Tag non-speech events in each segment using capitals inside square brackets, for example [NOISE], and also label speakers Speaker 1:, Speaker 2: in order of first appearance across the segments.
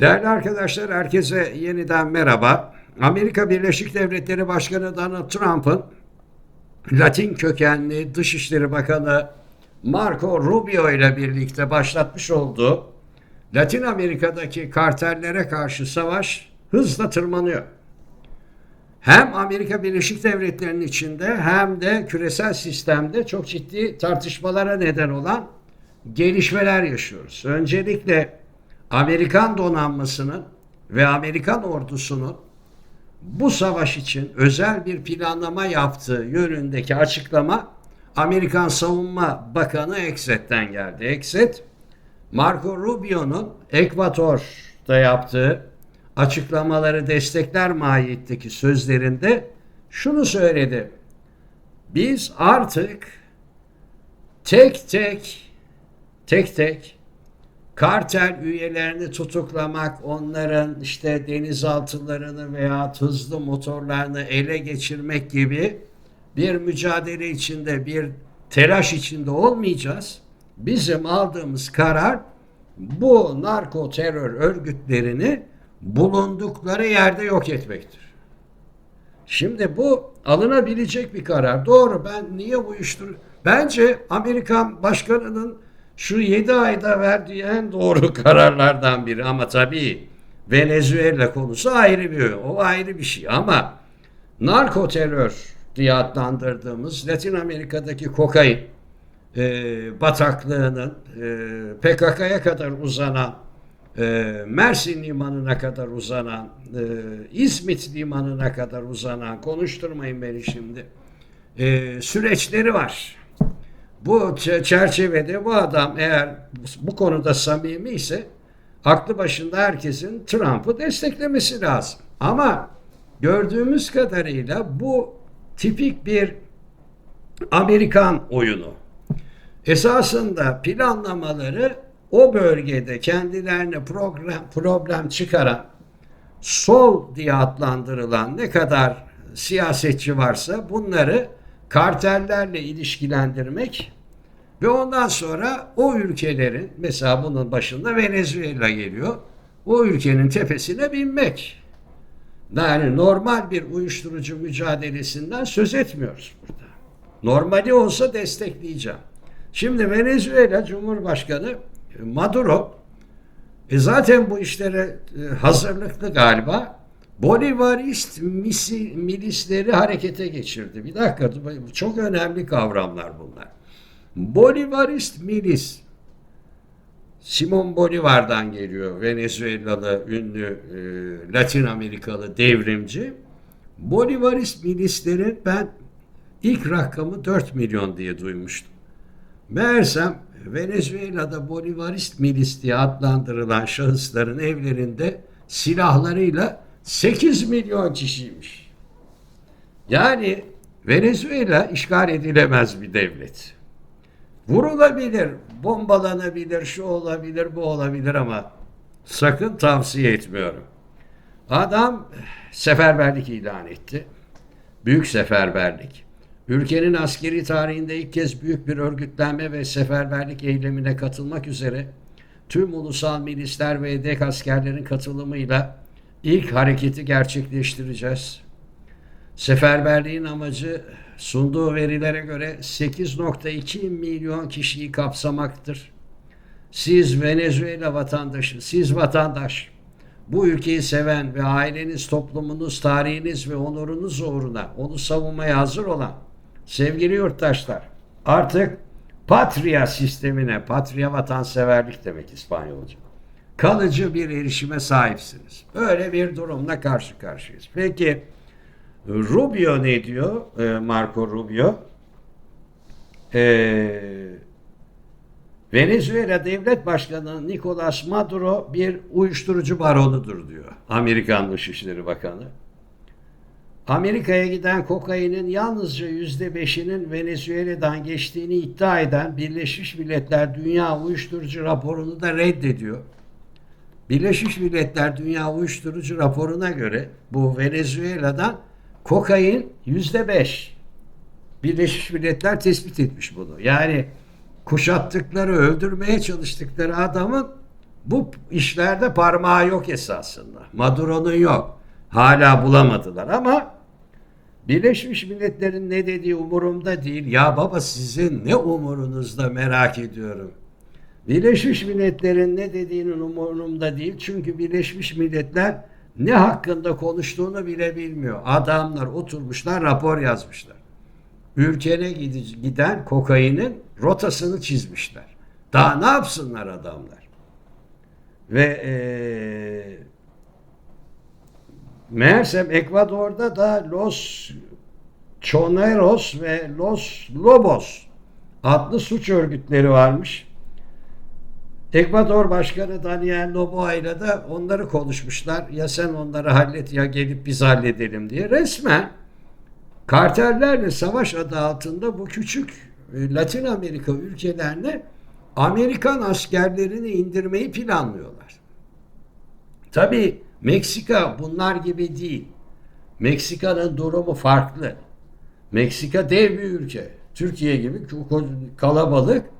Speaker 1: Değerli arkadaşlar, herkese yeniden merhaba. Amerika Birleşik Devletleri Başkanı Donald Trump'ın Latin kökenli Dışişleri Bakanı Marco Rubio ile birlikte başlatmış olduğu Latin Amerika'daki kartellere karşı savaş hızla tırmanıyor. Hem Amerika Birleşik Devletleri'nin içinde hem de küresel sistemde çok ciddi tartışmalara neden olan gelişmeler yaşıyoruz. Öncelikle Amerikan donanmasının ve Amerikan ordusunun bu savaş için özel bir planlama yaptığı yönündeki açıklama Amerikan Savunma Bakanı Exet'ten geldi. Exet, Marco Rubio'nun Ekvator'da yaptığı açıklamaları destekler mahiyetteki sözlerinde şunu söyledi. Biz artık tek tek tek tek kartel üyelerini tutuklamak, onların işte denizaltılarını veya hızlı motorlarını ele geçirmek gibi bir mücadele içinde, bir telaş içinde olmayacağız. Bizim aldığımız karar bu narko terör örgütlerini bulundukları yerde yok etmektir. Şimdi bu alınabilecek bir karar. Doğru ben niye bu uyuştur? Bence Amerikan başkanının şu 7 ayda verdiği en doğru [LAUGHS] kararlardan biri ama tabii Venezuela konusu ayrı bir o ayrı bir şey ama narko terör diye adlandırdığımız Latin Amerika'daki kokain e, bataklığının e, PKK'ya kadar uzanan e, Mersin limanına kadar uzanan e, İzmit limanına kadar uzanan konuşturmayın beni şimdi e, süreçleri var. Bu çerçevede bu adam eğer bu konuda samimi ise aklı başında herkesin Trump'ı desteklemesi lazım. Ama gördüğümüz kadarıyla bu tipik bir Amerikan oyunu. Esasında planlamaları o bölgede kendilerine problem, problem çıkaran sol diye adlandırılan ne kadar siyasetçi varsa bunları kartellerle ilişkilendirmek ve ondan sonra o ülkelerin mesela bunun başında Venezuela geliyor. O ülkenin tepesine binmek. Yani normal bir uyuşturucu mücadelesinden söz etmiyoruz burada. Normali olsa destekleyeceğim. Şimdi Venezuela Cumhurbaşkanı Maduro e zaten bu işlere e, hazırlıklı galiba. Bolivarist misi, milisleri harekete geçirdi. Bir dakika çok önemli kavramlar bunlar. Bolivarist milis Simon Bolivar'dan geliyor. Venezuelalı ünlü e, Latin Amerikalı devrimci. Bolivarist milislerin ben ilk rakamı 4 milyon diye duymuştum. Meğersem Venezuela'da Bolivarist milis diye adlandırılan şahısların evlerinde silahlarıyla 8 milyon kişiymiş. Yani Venezuela işgal edilemez bir devlet. Vurulabilir, bombalanabilir, şu olabilir, bu olabilir ama sakın tavsiye etmiyorum. Adam seferberlik ilan etti. Büyük seferberlik. Ülkenin askeri tarihinde ilk kez büyük bir örgütlenme ve seferberlik eylemine katılmak üzere tüm ulusal milisler ve yedek askerlerin katılımıyla ilk hareketi gerçekleştireceğiz. Seferberliğin amacı sunduğu verilere göre 8.2 milyon kişiyi kapsamaktır. Siz Venezuela vatandaşı, siz vatandaş, bu ülkeyi seven ve aileniz, toplumunuz, tarihiniz ve onurunuz uğruna onu savunmaya hazır olan sevgili yurttaşlar, artık patria sistemine, patria vatanseverlik demek İspanyolca, kalıcı bir erişime sahipsiniz. Böyle bir durumla karşı karşıyayız. Peki Rubio ne diyor? Ee, Marco Rubio. Ee, Venezuela Devlet Başkanı Nicolas Maduro bir uyuşturucu baronudur diyor. Amerikan Dışişleri Bakanı. Amerika'ya giden kokainin yalnızca yüzde beşinin Venezuela'dan geçtiğini iddia eden Birleşmiş Milletler Dünya Uyuşturucu raporunu da reddediyor. Birleşmiş Milletler Dünya Uyuşturucu raporuna göre bu Venezuela'dan kokain yüzde beş. Birleşmiş Milletler tespit etmiş bunu. Yani kuşattıkları, öldürmeye çalıştıkları adamın Bu işlerde parmağı yok esasında. Maduro'nun yok. Hala bulamadılar ama Birleşmiş Milletler'in ne dediği umurumda değil. Ya baba sizin ne umurunuzda merak ediyorum. Birleşmiş Milletler'in ne dediğinin umurumda değil. Çünkü Birleşmiş Milletler ne hakkında konuştuğunu bile bilmiyor. Adamlar oturmuşlar rapor yazmışlar. Ülkene gide- giden kokainin rotasını çizmişler. Daha ne yapsınlar adamlar? Ve eee meğersem Ekvador'da da Los Choneros ve Los Lobos adlı suç örgütleri varmış. Ekvador Başkanı Daniel Noboa ile de onları konuşmuşlar. Ya sen onları hallet ya gelip biz halledelim diye. Resmen kartellerle savaş adı altında bu küçük e, Latin Amerika ülkelerine Amerikan askerlerini indirmeyi planlıyorlar. Tabii Meksika bunlar gibi değil. Meksika'nın durumu farklı. Meksika dev bir ülke. Türkiye gibi kalabalık.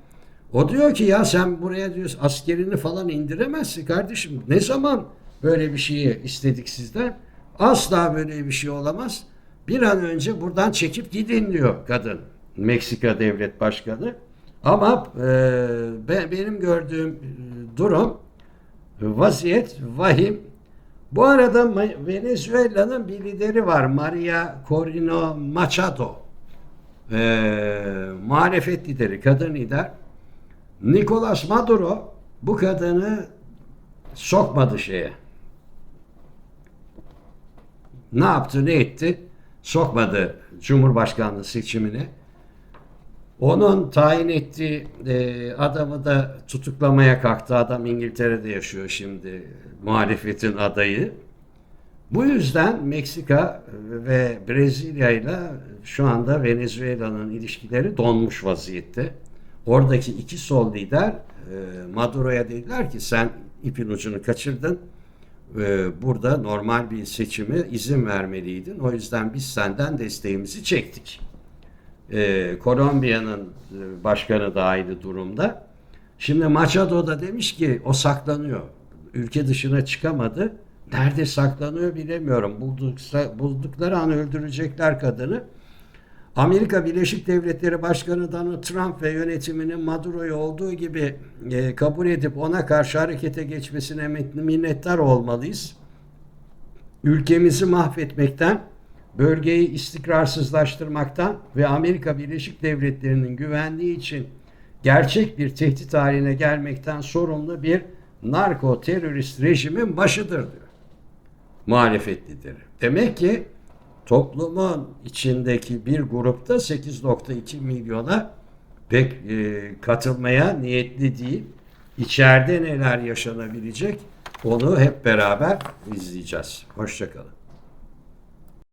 Speaker 1: O diyor ki ya sen buraya diyor askerini falan indiremezsin kardeşim. Ne zaman böyle bir şeyi istedik sizden? Asla böyle bir şey olamaz. Bir an önce buradan çekip gidin diyor kadın. Meksika devlet başkanı. Ama e, be- benim gördüğüm e, durum vaziyet vahim. Bu arada Venezuela'nın bir lideri var. Maria Corina Machado. Ee, muhalefet lideri, kadın lider. Nicolas Maduro bu kadını sokmadı şeye. Ne yaptı, ne etti? Sokmadı Cumhurbaşkanlığı seçimine. Onun tayin ettiği e, adamı da tutuklamaya kalktı. Adam İngiltere'de yaşıyor şimdi muhalefetin adayı. Bu yüzden Meksika ve Brezilya ile şu anda Venezuela'nın ilişkileri donmuş vaziyette. Oradaki iki sol lider e, Maduro'ya dediler ki sen ipin ucunu kaçırdın. E, burada normal bir seçime izin vermeliydin. O yüzden biz senden desteğimizi çektik. E, Kolombiya'nın e, başkanı da aynı durumda. Şimdi Machado da demiş ki o saklanıyor. Ülke dışına çıkamadı. Nerede saklanıyor bilemiyorum. Buldukları an öldürecekler kadını. Amerika Birleşik Devletleri Başkanı Donald Trump ve yönetiminin Maduro'yu olduğu gibi e, kabul edip ona karşı harekete geçmesine minnettar olmalıyız. Ülkemizi mahvetmekten, bölgeyi istikrarsızlaştırmaktan ve Amerika Birleşik Devletleri'nin güvenliği için gerçek bir tehdit haline gelmekten sorumlu bir narko terörist rejimin başıdır diyor. Muhalefet lideri. Demek ki toplumun içindeki bir grupta 8.2 milyona pek e, katılmaya niyetli değil. İçeride neler yaşanabilecek onu hep beraber izleyeceğiz. Hoşçakalın.